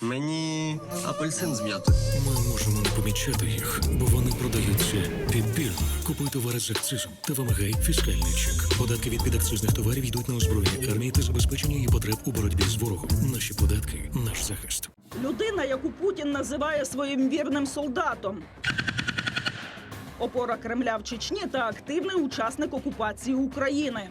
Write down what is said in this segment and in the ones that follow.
Мені апельсин з м'ятою. Ми можемо не помічати їх, бо вони продаються підбірно. Купуй товари з акцизом та вимагай фіскальний чек. Податки від підакцизних товарів йдуть на озброєння армії та забезпечення її потреб у боротьбі з ворогом. Наші податки наш захист. Людина, яку Путін називає своїм вірним солдатом. Опора Кремля в Чечні та активний учасник окупації України.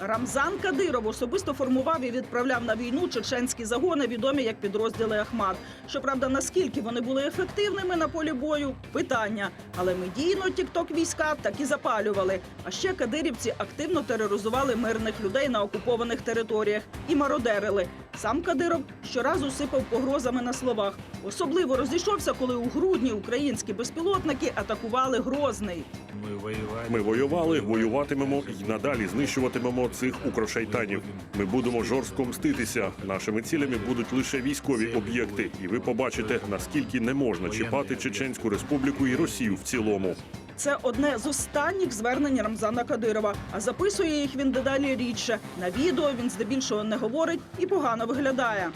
Рамзан Кадиров особисто формував і відправляв на війну чеченські загони, відомі як підрозділи Ахмат. Щоправда, наскільки вони були ефективними на полі бою питання. Але медійно тікток війська так і запалювали. А ще кадирівці активно тероризували мирних людей на окупованих територіях і мародерили. Сам Кадиров щоразу сипав погрозами на словах. Особливо розійшовся, коли у грудні українські безпілотники атакували Грозний. Ми воювали. Ми воювали, воюватимемо і надалі знищуватимемо цих укрошайтанів. Ми будемо жорстко мститися. Нашими цілями будуть лише військові об'єкти, і ви побачите, наскільки не можна чіпати Чеченську Республіку і Росію в цілому. Це одне з останніх звернень Рамзана Кадирова. А записує їх він дедалі рідше. На відео він здебільшого не говорить і погано виглядає.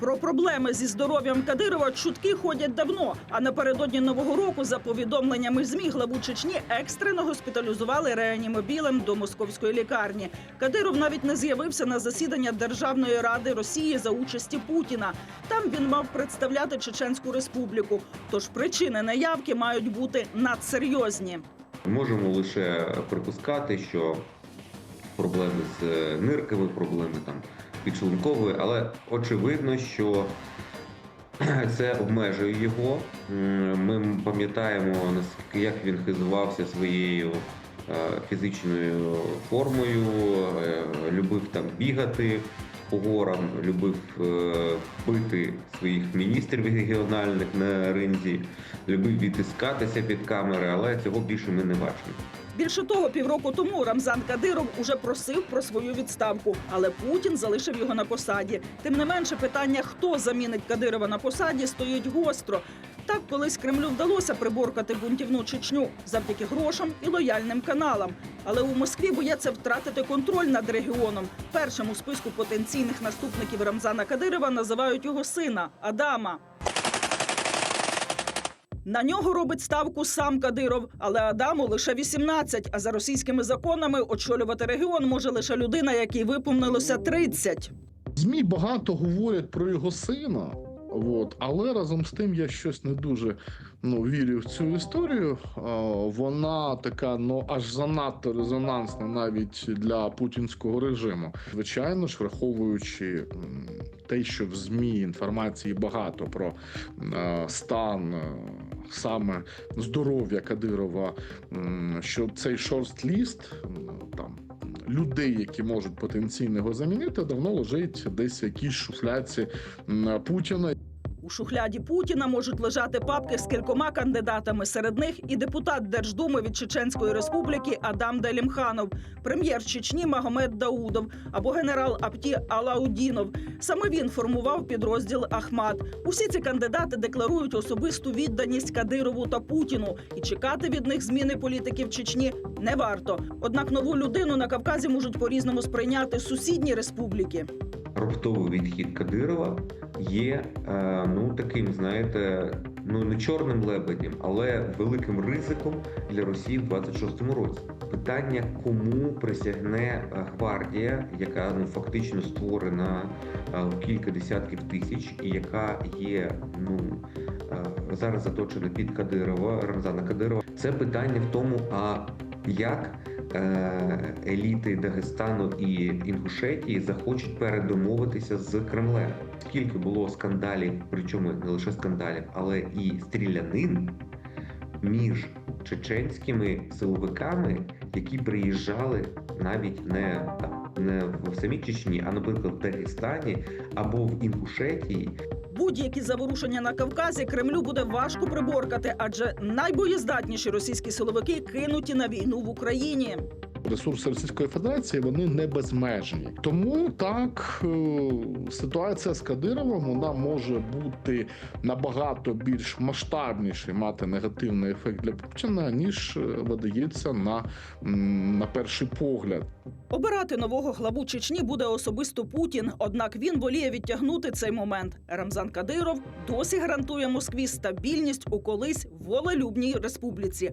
Про проблеми зі здоров'ям Кадирова чутки ходять давно. А напередодні нового року, за повідомленнями змі, главу Чечні екстрено госпіталізували реанімобілем до московської лікарні. Кадиров навіть не з'явився на засідання Державної ради Росії за участі Путіна. Там він мав представляти Чеченську республіку. Тож причини неявки мають бути надсерйозні. Можемо лише припускати, що проблеми з е, нирками, проблеми там підшлункової, але очевидно, що це обмежує його. Ми пам'ятаємо, як він хизувався своєю е, фізичною формою, е, любив там бігати по горам, любив е, бити своїх міністрів регіональних на ринзі, любив відтискатися під камери, але цього більше ми не бачимо. Більше того, півроку тому Рамзан Кадиров уже просив про свою відставку, але Путін залишив його на посаді. Тим не менше, питання, хто замінить Кадирова на посаді, стоїть гостро. Так колись Кремлю вдалося приборкати бунтівну Чечню завдяки грошам і лояльним каналам. Але у Москві бояться втратити контроль над регіоном. Першим у списку потенційних наступників Рамзана Кадирова називають його сина Адама. На нього робить ставку сам Кадиров, але Адаму лише 18, А за російськими законами очолювати регіон може лише людина, якій виповнилося 30. ЗМІ багато говорять про його сина. От, але разом з тим я щось не дуже ну, вірю в цю історію. Вона така, ну аж занадто резонансна навіть для путінського режиму. Звичайно ж, враховуючи те, що в ЗМІ інформації багато про е, стан е, саме здоров'я Кадирова, що цей шорст-ліст там людей, які можуть потенційно його замінити, давно лежить десь в якійсь шуфляці Путіна. У шухляді Путіна можуть лежати папки з кількома кандидатами. Серед них і депутат Держдуми від Чеченської республіки Адам Делімханов, прем'єр Чечні Магомед Даудов або генерал Апті Алаудінов. Саме він формував підрозділ Ахмат. Усі ці кандидати декларують особисту відданість Кадирову та Путіну, і чекати від них зміни політики в Чечні не варто. Однак нову людину на Кавказі можуть по-різному сприйняти сусідні республіки. Раптовий відхід Кадирова є е, ну таким, знаєте, ну не чорним лебедем, але великим ризиком для Росії в 26-му році. Питання, кому присягне е, гвардія, яка ну фактично створена е, в кілька десятків тисяч, і яка є ну зараз заточена під Кадирова, Рамзана Кадирова. Це питання в тому, а як еліти Дагестану і Інгушетії захочуть передомовитися з Кремлем. Скільки було скандалів, причому не лише скандалів, але і стрілянин між чеченськими силовиками, які приїжджали навіть не там не в самій Чечні, а наприклад в Дагестані або в Інгушетії, Будь-які заворушення на Кавказі Кремлю буде важко приборкати, адже найбоєздатніші російські силовики кинуті на війну в Україні. Ресурси Російської Федерації вони не безмежні. Тому так е, ситуація з Кадировим вона може бути набагато більш масштабніший, мати негативний ефект для Путіна, ніж е, видається на, на перший погляд. Обирати нового главу Чечні буде особисто Путін. Однак він воліє відтягнути цей момент. Рамзан Кадиров досі гарантує Москві стабільність у колись волелюбній республіці.